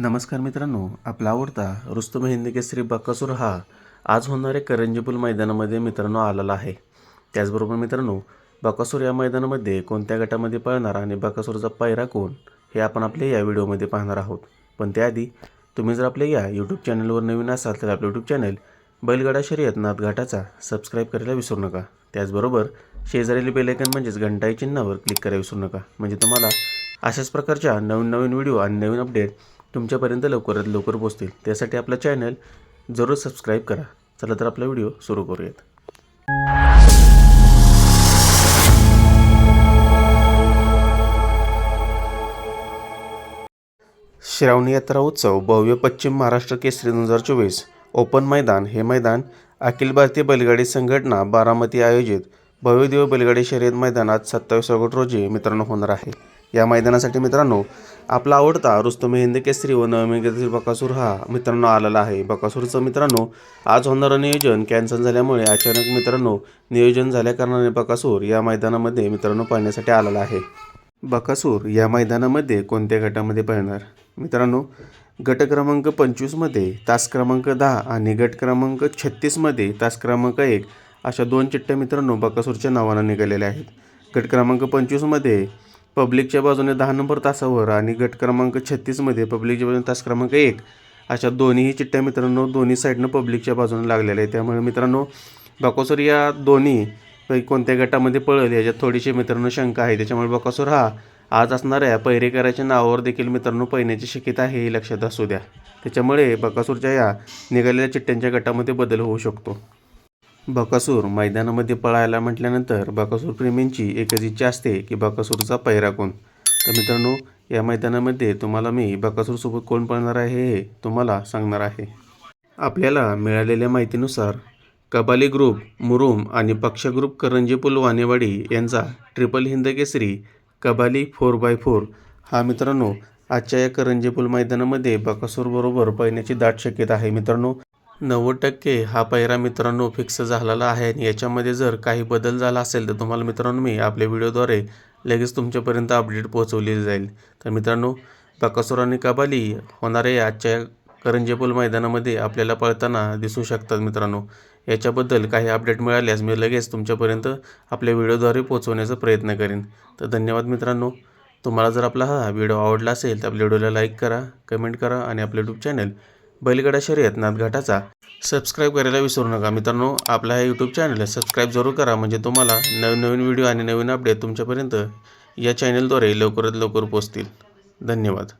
नमस्कार मित्रांनो आपला आवडता रुस्तम हिंद केसरी बकासूर हा. आज होणाऱ्या करंजीपूल मैदानामध्ये मित्रांनो आलेला आहे. त्याचबरोबर मित्रांनो बकासूर या मैदानामध्ये कोणत्या गटामध्ये पळणार आणि बकासूरचा पायरा कोण हे आपण आपल्या या व्हिडिओमध्ये पाहणार आहोत. पण त्याआधी तुम्ही जर आपल्या या यूट्यूब चॅनलवर नवीन असाल तर आपलं यूट्यूब चॅनल बैलगाडा शर्यत नाथघाटाचा सबस्क्राईब करायला विसरू नका. त्याचबरोबर शेजारील बेलायकन म्हणजेच घंटाई चिन्हावर क्लिक करायला विसरू नका. म्हणजे तुम्हाला अशाच प्रकारच्या नवीन नवीन व्हिडिओ आणि नवीन अपडेट तुमच्यापर्यंत लवकरात लवकर पोचतील त्यासाठी आपलं चॅनल जरूर सबस्क्राईब करा. चला तर आपला व्हिडिओ सुरू करूयात. श्रावणी यात्रा उत्सव भव्य पश्चिम महाराष्ट्र केसरी दोन हजार चोवीस. ओपन मैदान हे मैदान अखिल भारतीय बैलगाडी संघटना बारामती आयोजित भव्यदेव बैलगाडी शर्यत मैदानात सत्तावीस ऑगस्ट रोजी मित्रांनो होणार आहे. या मैदानासाठी मित्रांनो आपला आवडता रुस्तम हिंद केसरी व नवमी केसरी बकासूर हा मित्रांनो आलेला आहे. बकासूरचं मित्रांनो आज होणारं नियोजन कॅन्सल झाल्यामुळे अचानक मित्रांनो नियोजन झाल्याकारणाने बकासूर या मैदानामध्ये मित्रांनो पाहण्यासाठी आलेला आहे. बकासूर या मैदानामध्ये कोणत्या गटामध्ये पळणार? मित्रांनो गट क्रमांक पंचवीसमध्ये तास क्रमांक दहा आणि गट क्रमांक छत्तीसमध्ये तास क्रमांक एक अशा दोन चिठ्ठ्या मित्रांनो बकासूरच्या नावानं निघालेल्या आहेत. गट क्रमांक पंचवीसमध्ये पब्लिकच्या बाजूने दहा नंबर तासावर आणि गट क्रमांक छत्तीसमध्ये पब्लिकच्या बाजूने तास क्रमांक एक. अशा दोन्हीही चिठ्ठ्या मित्रांनो दोन्ही साईडनं पब्लिकच्या बाजूने लागलेल्या आहेत. त्यामुळे मित्रांनो बकासूर या दोन्ही कोणत्या गटामध्ये पळेल याच्यात थोडीशी मित्रांनो शंका आहे. त्याच्यामुळे बकासूर हा आज असणाऱ्या पैरेकराच्या नावावर देखील मित्रांनो पहिण्याची शक्यता आहे हे लक्षात असू द्या. त्याच्यामुळे बकासूरच्या या निघालेल्या चिठ्ठ्यांच्या गटामध्ये बदल होऊ शकतो. बकासूर मैदानामध्ये पळायला म्हटल्यानंतर बकासूर प्रेमींची एकच इच्छा असते की बकासूरचा पैरा कोण. तर मित्रांनो या मैदानामध्ये तुम्हाला मी बकासूरसोबत कोण पळणार आहे हे तुम्हाला सांगणार आहे. आपल्याला मिळालेल्या माहितीनुसार कबाली ग्रुप मुरुम आणि पक्ष ग्रुप करंजीपूल वानेवाडी यांचा triple Hind Kesari Kabali four by four हा मित्रांनो आजच्या या करंजीपूल मैदानामध्ये बकासूरबरोबर पळण्याची दाट शक्यता आहे मित्रांनो. नव्वद टक्के हा पायरा मित्रांनो फिक्स झालेला आहे आणि याच्यामध्ये जर काही बदल झाला असेल तर तुम्हाला मित्रांनो मी आपल्या व्हिडिओद्वारे लगेच तुमच्यापर्यंत अपडेट पोहोचवली जाईल. तर मित्रांनो बकासुर आणि कबाली होणाऱ्या आजच्या करंजेपूल मैदानामध्ये आपल्याला पळताना दिसू शकतात मित्रांनो. याच्याबद्दल काही अपडेट मिळाल्यास मी लगेच तुमच्यापर्यंत आपल्या व्हिडिओद्वारे पोहोचवण्याचा प्रयत्न करेन. तर धन्यवाद मित्रांनो. तुम्हाला जर आपला हा व्हिडिओ आवडला असेल तर आपल्या व्हिडिओला लाईक करा कमेंट करा आणि आपलं यूट्यूब चॅनल बैलगाडा शर्यत नादघाटाचा सबस्क्राईब करायला विसरू नका. मित्रांनो आपला हा यूट्यूब चॅनल सबस्क्राईब जरूर करा. म्हणजे तुम्हाला नवीन नवीन व्हिडिओ आणि नवीन अपडेट तुमच्यापर्यंत या चॅनलद्वारे लवकरात लवकर पोचतील धन्यवाद.